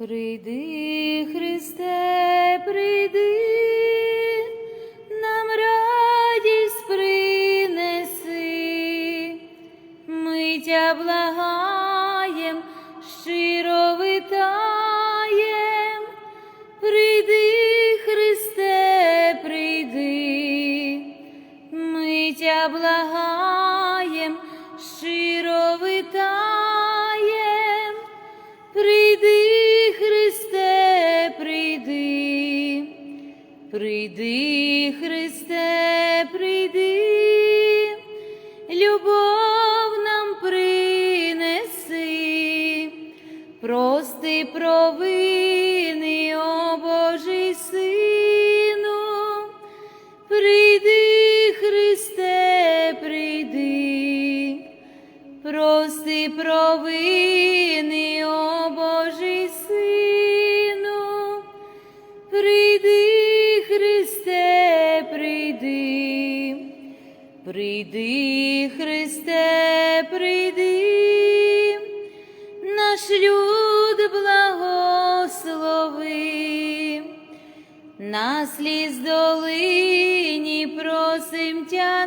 Прийди, Христе, прийди, прийди, Христе, прийди, любов нам принеси, прости провини, Христе, прийди, наш люд благослови. На сліз долині просим тя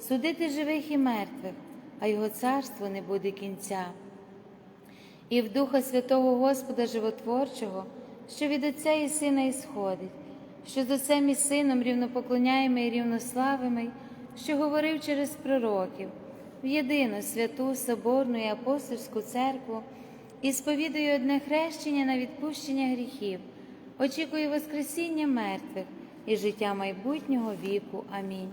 судити живих і мертвих, а його царство не буде кінця. І в Духа Святого Господа Животворчого, що від Отця і Сина ісходить, що з Отцем і Сином рівнопоклоняємо і рівнославимо, що говорив через пророків, в єдину святу Соборну і апостольську церкву, і сповідую одне хрещення на відпущення гріхів, очікую Воскресіння мертвих і життя майбутнього віку. Амінь.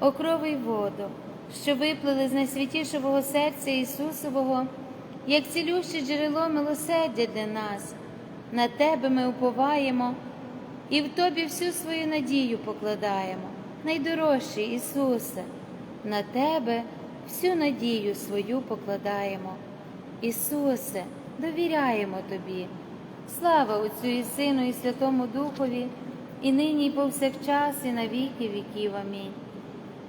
Окровий воду, що виплили з найсвятішого серця Ісусового, як цілюще джерело милосердя для нас. На Тебе ми уповаємо і в Тобі всю свою надію покладаємо, найдорожчий Ісусе, на Тебе всю надію свою покладаємо. Ісусе, довіряємо Тобі. Слава Отцю і Сину, і Святому Духові, і нині, і повсякчас, і на віки віків. Амінь.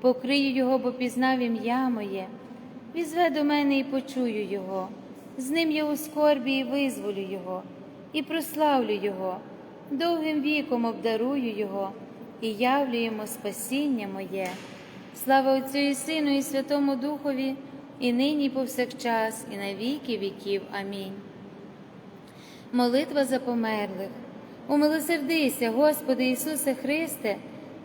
покрию його, бо пізнав ім'я моє, візве до мене і почую його, з ним я у скорбі і визволю його, і прославлю Його, довгим віком обдарую Його і явлю йому спасіння моє. Слава Отцю і Сину, і Святому Духові, і нині, і повсякчас, і на віки віків. Амінь. Молитва за померлих. Умилосердися, Господи Ісусе Христе,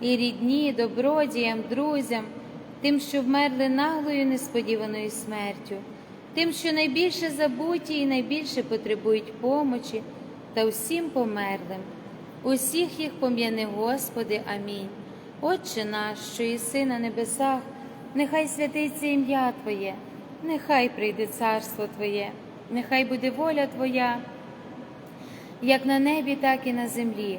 і рідні, добродіям, друзям, тим, що вмерли наглою несподіваною смертю, тим, що найбільше забуті і найбільше потребують помочі, та усім померлим. Усіх їх пом'яни, Господи, амінь. Отче наш, що єси на небесах, нехай святиться ім'я Твоє, нехай прийде царство Твоє, нехай буде воля Твоя, як на небі, так і на землі.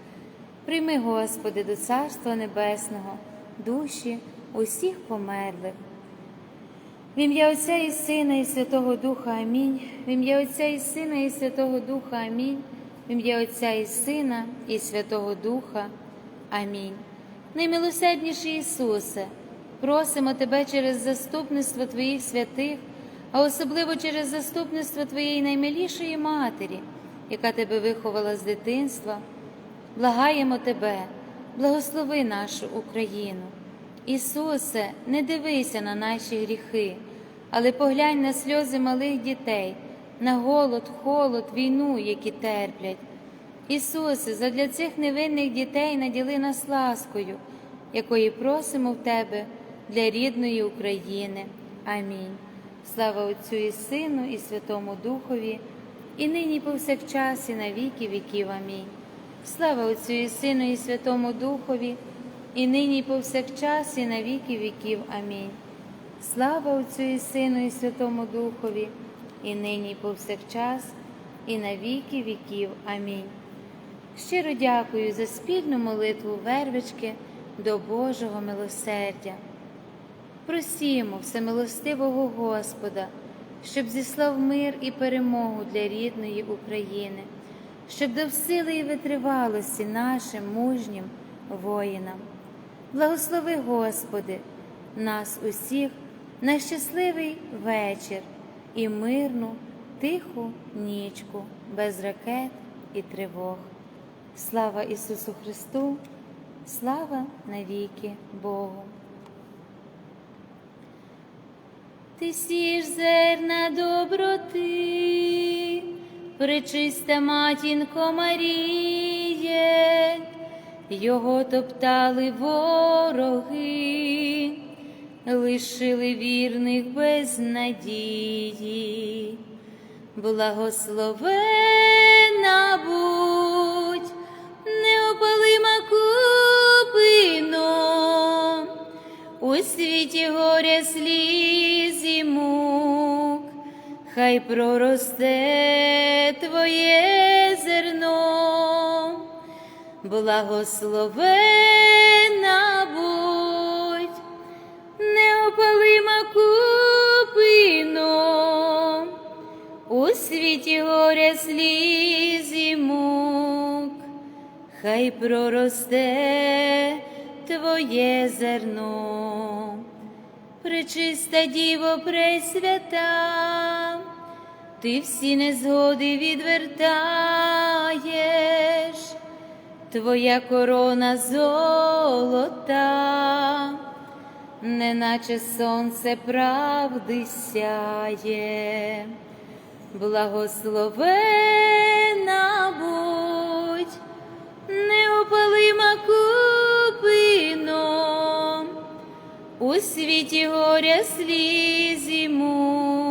Прийми, Господи, до Царства Небесного, душі усіх померлих. В ім'я Отця і Сина, і Святого Духа Амінь. В ім'я Отця і Сина, і Святого Духа Амінь. В ім'я Отця і Сина, і Святого Духа. Амінь. Наймилосердніший Ісусе, просимо Тебе через заступництво Твоїх святих, а особливо через заступництво Твоєї наймилішої Матері, яка Тебе виховала з дитинства. Благаємо Тебе, благослови нашу Україну. Ісусе, не дивися на наші гріхи, але поглянь на сльози малих дітей, на голод, холод, війну, які терплять. Ісусе, задля цих невинних дітей наділи нас ласкою, якої просимо в Тебе для рідної України. Амінь. Слава Отцю і Сину, і Святому Духові, і нині і повсякчас, і на віки віків. Амінь. Слава Отцю і Сину, і Святому Духові, і нині і повсякчас, і на віки віків. Амінь. Слава Отцю і Сину, і Святому Духові, і нині і повсякчас, і на віки віків. Амінь. Щиро дякую за спільну молитву вервички до Божого милосердя. Просімо всемилостивого Господа, щоб зіслав мир і перемогу для рідної України, щоб дав сили і витривалості нашим мужнім воїнам. Благослови, Господи, нас усіх на щасливий вечір і мирну, тиху нічку, без ракет і тривог. Слава Ісусу Христу, слава навіки Богу. Ти сієш зерна доброти, пречиста матінко Маріє, його топтали вороги, лишили вірних без надії, благословена будь, неопалима купино, у світі горя сліз мук, хай проросте твоє зерно, благословена будь, неопалима купино, у світі горя сліз і мук, хай проросте твоє зерно, пречиста діво пресвята, ти всі незгоди відвертаєш, твоя корона золота, неначе сонце правди сяє, благословена будь, неопалима купино, у світі горя сліз і мук,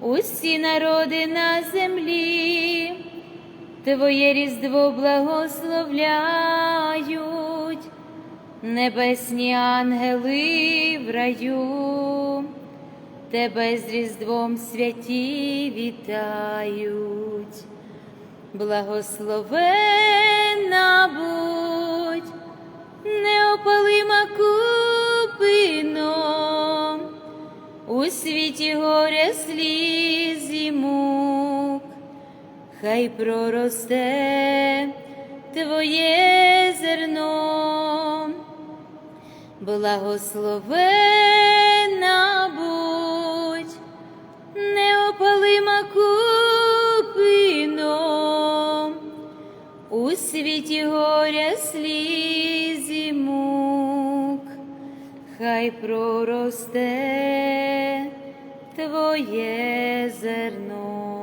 усі народи на землі, твоє різдво благословляють, небесні ангели в раю, тебе з різдвом святі вітають. Благословена будь, неопалима купино, у світі горя сліз і мук, хай проросте твоє зерно, благословена будь, неопалима купином, у світі горя сліз і мук, хай проросте твоє зерно.